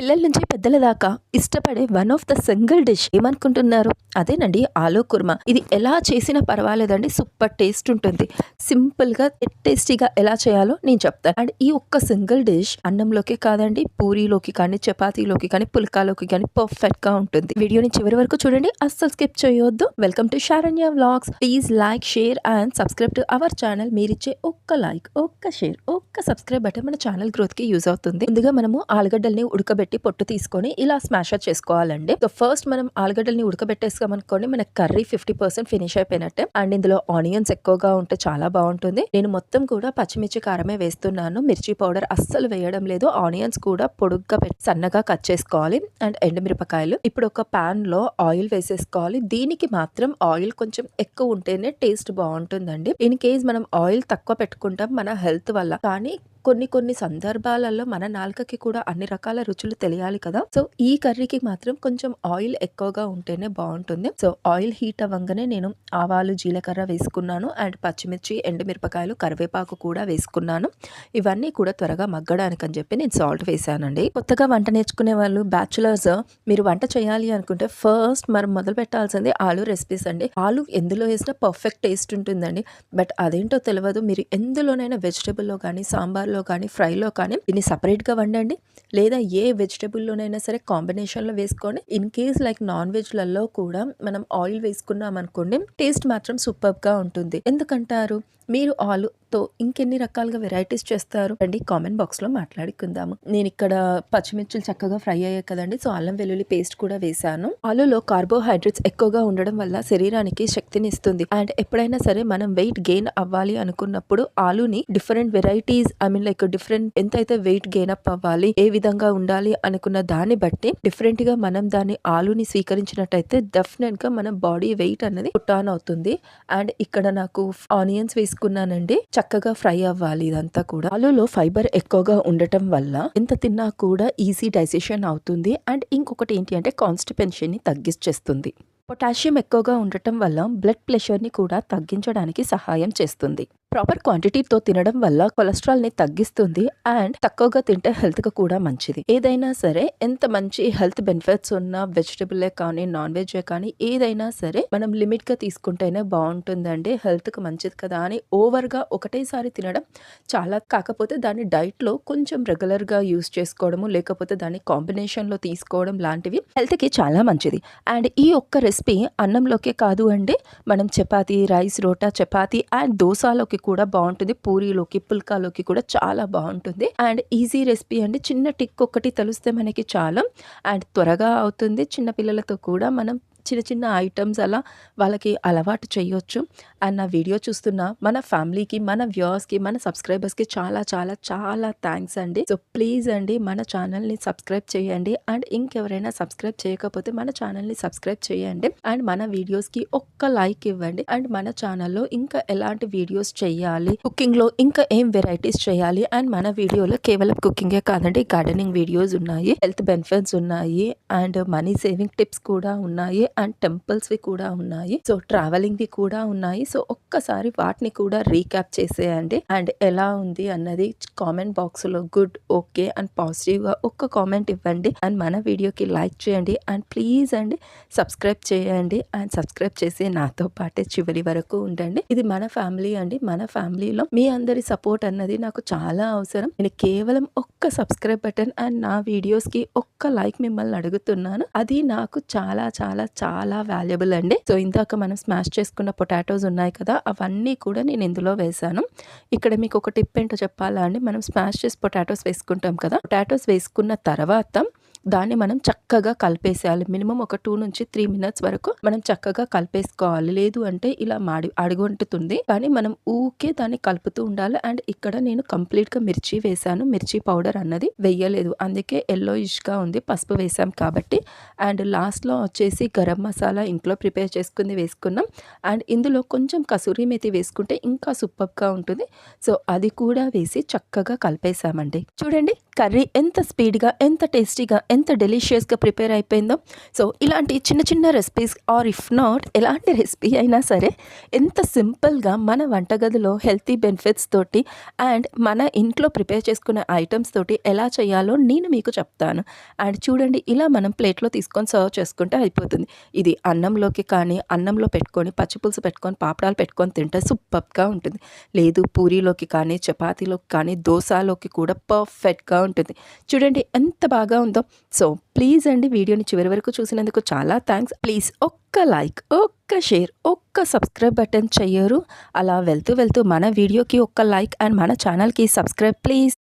పిల్లల నుంచి పెద్దల దాకా ఇష్టపడే one of the single dish ఏమనుకుంటున్నారు? అదేనండి ఆలూ కుర్మా. ఇది ఎలా చేసినా పర్వాలేదండి సూపర్ టేస్ట్ ఉంటుంది. సింపుల్గా టేస్టీగా ఎలా చేయాలో నేను చెప్తాను. అండ్ ఈ ఒక్క సింగిల్ డిష్ అన్నంలోకి కాదండి పూరీలోకి కానీ చపాతీలోకి కానీ పుల్కాలోకి కానీ పర్ఫెక్ట్గా ఉంటుంది. వీడియోని చివరి వరకు చూడండి అస్సలు స్కిప్ చేయొద్దు. Welcome to Saranya vlogs please like share and subscribe to our channel మీరిచ్చే ఒక్క లైక్ ఒక్క షేర్ ఒక్క సబ్స్క్రైబ్ బటన్ మన ఛానల్ గ్రోత్కి యూజ్ అవుతుంది. ముందుగా మనము ఆలుగడ్డల్ని ఉడకబెట్టి పొట్టు తీసుకొని ఇలా స్మాషర్ చేసుకోవాలండి. సో ఫస్ట్ మనం ఆలుగడ్డల్ని ఉడకబెట్టేసుకోమనుకోండి మన కర్రీ ఫిఫ్టీ పర్సెంట్ ఫినిష్ అయిపోయినట్టే. అండ్ ఇందులో ఆనియన్స్ ఎక్కువగా ఉంటే చాలా బాగుంటుంది. నేను మొత్తం కూడా పచ్చిమిర్చి కారమే వేస్తున్నాను. మిర్చి పౌడర్ అస్సలు వేయడం లేదు. ఆనియన్స్ కూడా పొడుగ్గా పెట్టి సన్నగా కట్ చేసుకోవాలి. అండ్ ఎండుమిరపకాయలు. ఇప్పుడు ఒక పాన్లో ఆయిల్ వేసేసుకోవాలి. దీనికి మాత్రం ఆయిల్ కొంచెం ఎక్కువ ఉంటేనే టేస్ట్ బాగుంటుందండి. ఇన్ కేస్ మనం ఆయిల్ తక్కువ పెట్టుకుంటాం మన హెల్త్ వల్ల. కానీ కొన్ని కొన్ని సందర్భాలలో మన నాలుకకి కూడా అన్ని రకాల రుచులు తెలియాలి కదా. సో ఈ కర్రీకి మాత్రం కొంచెం ఆయిల్ ఎక్కువగా ఉంటేనే బాగుంటుంది. సో ఆయిల్ హీట్ అవ్వగానే నేను ఆవాలు జీలకర్ర వేసుకున్నాను. అండ్ పచ్చిమిర్చి ఎండుమిరపకాయలు కరివేపాకు కూడా వేసుకున్నాను. ఇవన్నీ కూడా త్వరగా మగ్గడానికి అని చెప్పి నేను సాల్ట్ వేసానండి. కొత్తగా వంట నేర్చుకునే వాళ్ళు బ్యాచులర్స్ మీరు వంట చేయాలి అనుకుంటే ఫస్ట్ మనం మొదలు పెట్టాల్సింది ఆలు రెసిపీస్ అండి. ఆలు ఎందులో వేసినా పర్ఫెక్ట్ టేస్ట్ ఉంటుందండి. బట్ అదేంటో తెలియదు మీరు ఎందులోనైనా వెజిటేబుల్లో కానీ సాంబార్లో కానీ ఫ్రైలో కానీ దీన్ని సపరేట్గా వండండి. లేదా ఏ వెజిటేబుల్లోనైనా సరే కాంబినేషన్లో వేసుకోండి. ఇన్ కేస్ లైక్ నాన్ వెజ్లలో కూడా మనం ఆయిల్ వేసుకున్నాం అనుకోండి టేస్ట్ మాత్రం సూపర్గా ఉంటుంది. ఎందుకంటారు? మీరు ఆలు తో ఇంకెన్ని రకాలుగా వెరైటీస్ చేస్తారు అండి? కామెంట్ బాక్స్లో మాట్లాడుకుందాము. నేను ఇక్కడ పచ్చిమిర్చులు చక్కగా ఫ్రై అయ్యాయి కదండి సో అల్లం వెల్లుల్లి పేస్ట్ కూడా వేసాను. ఆలులో కార్బోహైడ్రేట్స్ ఎక్కువగా ఉండడం వల్ల శరీరానికి శక్తిని ఇస్తుంది. అండ్ ఎప్పుడైనా సరే మనం వెయిట్ గెయిన్ అవ్వాలి అనుకున్నప్పుడు ఆలుని different varieties I mean like different ఎంత అయితే వెయిట్ గెయిన్ అప్ అవ్వాలి ఏ విధంగా ఉండాలి అనుకున్న దాన్ని బట్టి డిఫరెంట్గా మనం దాన్ని ఆలుని స్వీకరించినట్టయితే డెఫినెట్గా మన బాడీ వెయిట్ అనేది పుట్టాన్ ఆన్ అవుతుంది. అండ్ ఇక్కడ నాకు ఆనియన్స్ వేసుకున్నానండి. చక్కగా ఫ్రై అవ్వాలి ఇదంతా కూడా. ఆలులో ఫైబర్ ఎక్కువగా ఉండటం వల్ల ఎంత తిన్నా కూడా ఈజీ డైజెషన్ అవుతుంది అండ్ ఇంకొకటి ఏంటి అంటే కాన్స్టిపెన్షన్ని తగ్గిచ్చేస్తుంది తగ్గించేస్తుంది. పొటాషియం ఎక్కువగా ఉండటం వల్ల బ్లడ్ ప్రెషర్ని కూడా తగ్గించడానికి సహాయం చేస్తుంది. ప్రాపర్ క్వాంటిటీతో తినడం వల్ల కొలెస్ట్రాల్ని తగ్గిస్తుంది అండ్ తక్కువగా తింటే హెల్త్కు కూడా మంచిది. ఏదైనా సరే ఎంత మంచి హెల్త్ బెనిఫిట్స్ ఉన్న వెజిటబులే కానీ నాన్ వెజ్ కానీ ఏదైనా సరే మనం లిమిట్గా తీసుకుంటేనే బాగుంటుందండి. హెల్త్కు మంచిది కదా అని ఓవర్గా ఒకటేసారి తినడం చాలా కాకపోతే దాన్ని డైట్లో కొంచెం రెగ్యులర్గా యూస్ చేసుకోవడము లేకపోతే దాన్ని కాంబినేషన్లో తీసుకోవడం లాంటివి హెల్త్కి చాలా మంచిది. అండ్ ఈ ఒక్క రెసిపీ అన్నంలోకే కాదు అండి మనం చపాతీ రైస్ రోటా చపాతీ అండ్ దోసాలోకి కూడా బాగుంటుంది. పూరీలోకి పుల్కాలోకి కూడా చాలా బాగుంటుంది. అండ్ ఈజీ రెసిపీ అండి. చిన్న టిక్ ఒకటి తెలిస్తే మనకి చాలా. అండ్ త్వరగా అవుతుంది. చిన్న పిల్లలతో కూడా మనం చిన్న చిన్న ఐటమ్స్ అలా వాళ్ళకి అలవాటు చేయొచ్చు. అండ్ నా వీడియో చూస్తున్న మన ఫ్యామిలీకి మన వ్యూవర్స్కి మన సబ్స్క్రైబర్స్కి చాలా చాలా చాలా థ్యాంక్స్ అండి. సో ప్లీజ్ అండి మన ఛానల్ని సబ్స్క్రైబ్ చేయండి. అండ్ ఇంకెవరైనా సబ్స్క్రైబ్ చేయకపోతే మన ఛానల్ని సబ్స్క్రైబ్ చేయండి. అండ్ మన వీడియోస్కి ఒక్క లైక్ ఇవ్వండి. అండ్ మన ఛానల్లో ఇంకా ఎలాంటి వీడియోస్ చేయాలి కుకింగ్లో ఇంకా ఏం వెరైటీస్ చేయాలి అండ్ మన వీడియోలో కేవలం కుకింగే కాదండి గార్డెనింగ్ వీడియోస్ ఉన్నాయి హెల్త్ బెనిఫిట్స్ ఉన్నాయి అండ్ మనీ సేవింగ్ టిప్స్ కూడా ఉన్నాయి అండ్ టెంపుల్స్వి కూడా ఉన్నాయి. సో ట్రావెలింగ్వి కూడా ఉన్నాయి. సో సో ఒక్కసారి వాటిని కూడా రీక్యాప్ చేసేయండి. అండ్ ఎలా ఉంది అన్నది కామెంట్ బాక్స్లో గుడ్ ఓకే అండ్ పాజిటివ్గా ఒక్క కామెంట్ ఇవ్వండి. అండ్ మన వీడియోకి లైక్ చేయండి. అండ్ ప్లీజ్ అండి సబ్స్క్రైబ్ చేయండి. అండ్ సబ్స్క్రైబ్ చేసి నాతో పాటే చివరి వరకు ఉండండి. ఇది మన ఫ్యామిలీ అండి. మన ఫ్యామిలీలో మీ అందరి సపోర్ట్ అన్నది నాకు చాలా అవసరం. నేను కేవలం ఒక్క సబ్స్క్రైబ్ బటన్ అండ్ నా వీడియోస్కి ఒక్క లైక్ మిమ్మల్ని అడుగుతున్నాను. అది నాకు చాలా చాలా చాలా వాల్యుబుల్ అండి. సో ఇందాక మనం స్మాష్ చేసుకున్న పొటాటోస్ ఉన్నాయి కదా అవన్నీ కూడా నేను ఇందులో వేసాను ఇక్కడ మీకు ఒక టిప్ ఏంటో చెప్పాలా అండి? మనం స్మాష్ చేసి పొటాటోస్ వేసుకుంటాం కదా. పొటాటోస్ వేసుకున్న తర్వాత దాన్ని మనం చక్కగా కలిపేసేయాలి. మినిమం ఒక టూ నుంచి త్రీ మినిట్స్ వరకు మనం చక్కగా కలిపేసుకోవాలి. లేదు అంటే ఇలా మాడి అడుగుంటుంది కానీ మనం ఊకే దాన్ని కలుపుతూ ఉండాలి. అండ్ ఇక్కడ నేను కంప్లీట్గా మిర్చి వేసాను. మిర్చి పౌడర్ అన్నది వెయ్యలేదు అందుకే ఎల్లో గా ఉంది. పసుపు వేసాం కాబట్టి. అండ్ లాస్ట్లో వచ్చేసి గరం మసాలా ఇంట్లో ప్రిపేర్ చేసుకుంది వేసుకున్నాం. అండ్ ఇందులో కొంచెం కసూరి మెతి వేసుకుంటే ఇంకా సూపర్గా ఉంటుంది. సో అది కూడా వేసి చక్కగా కలిపేసామండి. చూడండి కర్రీ ఎంత స్పీడ్గా ఎంత టేస్టీగా ఎంత డెలిషియస్గా ప్రిపేర్ అయిపోయిందో. సో ఇలాంటి చిన్న చిన్న రెసిపీస్ ఆర్ ఇఫ్ నాట్ ఎలాంటి రెసిపీ అయినా సరే ఎంత సింపుల్గా మన వంటగదిలో హెల్తీ బెనిఫిట్స్ తోటి అండ్ మన ఇంట్లో ప్రిపేర్ చేసుకునే ఐటమ్స్ తోటి ఎలా చేయాలో నేను మీకు చెప్తాను. అండ్ చూడండి ఇలా మనం ప్లేట్లో తీసుకొని సర్వ్ చేసుకుంటే అయిపోతుంది. ఇది అన్నంలోకి కానీ అన్నంలో పెట్టుకొని పచ్చిపులుసు పెట్టుకొని పాపడాలు పెట్టుకొని తింటే సూపర్గా ఉంటుంది. లేదు పూరీలోకి కానీ చపాతీలోకి కానీ దోశలోకి కూడా పర్ఫెక్ట్గా ఉంటుంది. చూడండి ఎంత బాగా ఉందో. సో ప్లీజ్ అండి వీడియోని చివరి వరకు చూసినందుకు చాలా థ్యాంక్స్ ప్లీజ్ ఒక్క లైక్ ఒక్క షేర్ ఒక్క సబ్స్క్రైబ్ బటన్ చెయ్యరు అలా వెళ్తూ వెళ్తూ మన వీడియోకి ఒక్క లైక్ అండ్ మన ఛానల్కి సబ్స్క్రైబ్ ప్లీజ్